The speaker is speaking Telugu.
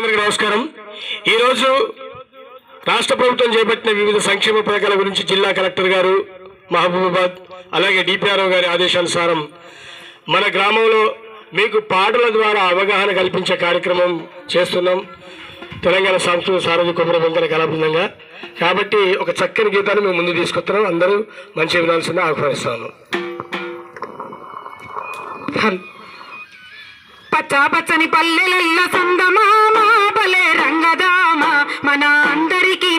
అందరికీ నమస్కారం. ఈరోజు రాష్ట్ర ప్రభుత్వం చేపట్టిన వివిధ సంక్షేమ పథకాల గురించి జిల్లా కలెక్టర్ గారు మహబూబాబాద్ అలాగే డిపిఆర్ఓ గారి ఆదేశానుసారం మన గ్రామంలో మీకు పాటల ద్వారా అవగాహన కల్పించే కార్యక్రమం చేస్తున్నాం. తెలంగాణ సాంస్కృతిక సారథి కొబ్బరి వెంకట కళాబృందంగా. కాబట్టి ఒక చక్కని గీతాన్ని మేము ముందు తీసుకొస్తున్నాం. అందరూ మంచి వినాల్సిందే ఆహ్వానిస్తాను పచ్చని పల్లెలల్ల సందమామా భలే రంగదామా. మన అందరికీ